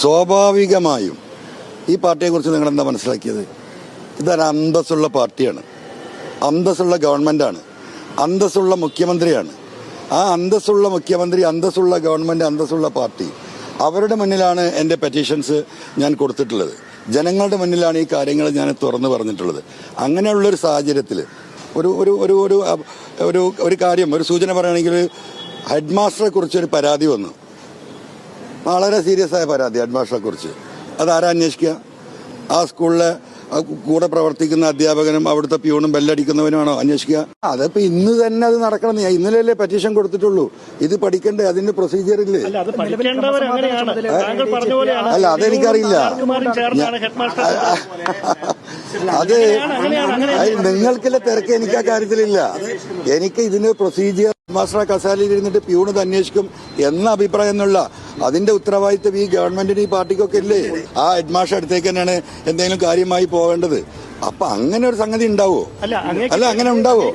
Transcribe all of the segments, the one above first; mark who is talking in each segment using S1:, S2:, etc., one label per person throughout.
S1: സ്വാഭാവികമായും ഈ പാർട്ടിയെക്കുറിച്ച് നിങ്ങൾ എന്താ മനസ്സിലാക്കിയത്? ഇതൊരു അന്തസ്സുള്ള പാർട്ടിയാണ്. അന്തസ്സുള്ള ഗവൺമെന്റാണ് അന്തസ്സുള്ള മുഖ്യമന്ത്രിയാണ്. ആ അന്തസ്സുള്ള മുഖ്യമന്ത്രി അന്തസ്സുള്ള ഗവൺമെന്റ് അന്തസ്സുള്ള പാർട്ടി അവരുടെ മുന്നിലാണ് എന്റെ പെറ്റീഷൻസ് ഞാൻ കൊടുത്തിട്ടുള്ളത്. ജനങ്ങളുടെ മുന്നിലാണ് ഈ കാര്യങ്ങൾ ഞാൻ തുറന്നു പറഞ്ഞിട്ടുള്ളത്. അങ്ങനെയുള്ളൊരു സാഹചര്യത്തിൽ ഒരു ഒരു ഒരു ഒരു ഒരു കാര്യം ഒരു സൂചന പറയുകയാണെങ്കിൽ ഹെഡ് മാസ്റ്ററെ കുറിച്ചൊരു പരാതി വന്നു. വളരെ സീരിയസ് ആയ പരാതി ഹെഡ്മാസ്റ്ററെ കുറിച്ച്. അതാരാ അന്വേഷിക്കുക? ആ സ്കൂളിലെ കൂടെ പ്രവർത്തിക്കുന്ന അധ്യാപകനും അവിടുത്തെ പ്യൂണും ബെല്ലടിക്കുന്നവനുമാണോ അന്വേഷിക്കുക? അതിപ്പോ ഇന്ന് തന്നെ അത് നടക്കണം. ഞാൻ ഇന്നലെയല്ലേ പെറ്റീഷൻ കൊടുത്തിട്ടുള്ളൂ. ഇത് പഠിക്കണ്ടേ? അതിന്റെ പ്രൊസീജിയർ ഇല്ലേ?
S2: അല്ല അത് പഠിക്കേണ്ടവർ അങ്ങനെയാണ് താങ്കൾ പറഞ്ഞ പോലെയാണ്.
S1: അല്ല, അതെനിക്കറിയില്ല. അത് നിങ്ങൾക്കില്ല തിരക്ക് എനിക്ക് ആ കാര്യത്തിലില്ല. എനിക്ക് ഇതിന് പ്രൊസീജിയർ മാസ്റ്റർ കസാലയിൽ ഇരുന്നിട്ട് പ്യൂണ് അന്വേഷിക്കും എന്ന അഭിപ്രായം എന്നുള്ള അതിന്റെ ഉത്തരവാദിത്തം ഈ ഗവൺമെന്റിന് ഈ പാർട്ടിക്കൊക്കെ ഇല്ലേ? ആ ഹെഡ് മാഷ് അടുത്തേക്ക് തന്നെയാണ് എന്തെങ്കിലും കാര്യമായി പോകേണ്ടത്. അപ്പൊ അങ്ങനെ ഒരു സംഗതി ഉണ്ടാവോ?
S2: അല്ല
S1: അല്ല അങ്ങനെ ഉണ്ടാവോ?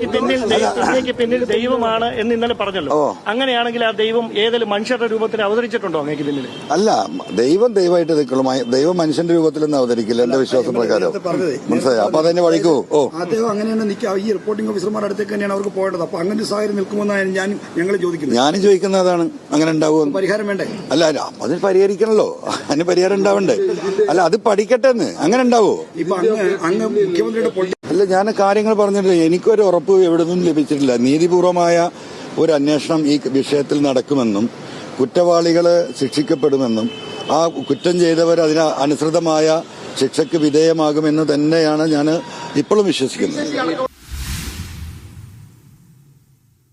S2: പിന്നിൽ ദൈവമാണ് എന്ന് ഇന്നലെ പറഞ്ഞല്ലോ. അങ്ങനെയാണെങ്കിൽ ആ ദൈവം ഏതെങ്കിലും മനുഷ്യരുടെ രൂപത്തിൽ അവതരിച്ചിട്ടുണ്ടോ അങ്ങേക്ക് പിന്നിൽ?
S1: അല്ല ദൈവം ദൈവമായിട്ട് നിൽക്കുള്ളൂ ദൈവം മനുഷ്യന്റെ രൂപത്തിൽ രൂപത്തിലൊന്നും അവതരിക്കില്ല എന്റെ വിശ്വാസ പ്രകാരം. മനസ്സിലായി? അപ്പൊ അതെന്നെ വഴിക്കോ? ഓ.
S3: അദ്ദേഹം അങ്ങനെ തന്നെ നിൽക്കുക. ഈ റിപ്പോർട്ടിംഗ് ഓഫീസർമാരുടെ അടുത്തേക്ക് തന്നെയാണ് അവർക്ക് പോകേണ്ടത്. അപ്പൊ അങ്ങനെ ഒരു സാഹചര്യം നിൽക്കുമെന്നാണ് ഞാൻ ഞങ്ങൾ ചോദിക്കുന്നത്.
S1: ഞാൻ ചോദിക്കുന്നതാണ് അതാണ്. അങ്ങനെ ഉണ്ടാവുമോ
S3: പരിഹാരം വേണ്ടേ?
S1: അല്ല അല്ല, അതിന് പരിഹരിക്കണല്ലോ. അതിന് പരിഹാരം ഉണ്ടാവണ്ടേ? അല്ല അത് പഠിക്കട്ടെ എന്ന് അങ്ങനെ ഉണ്ടാവോ? അല്ല ഞാൻ കാര്യങ്ങൾ പറഞ്ഞിട്ടില്ല എനിക്കൊരു ഉറപ്പ് എവിടെ നിന്നും ലഭിച്ചിട്ടില്ല. നീതിപൂർവമായ ഒരു അന്വേഷണം ഈ വിഷയത്തിൽ നടക്കുമെന്നും കുറ്റവാളികൾ ശിക്ഷിക്കപ്പെടുമെന്നും ആ കുറ്റം ചെയ്തവർ അതിന് അനുസൃതമായ ശിക്ഷയ്ക്ക് വിധേയമാകുമെന്ന് തന്നെയാണ് ഞാൻ ഇപ്പോഴും വിശ്വസിക്കുന്നത്.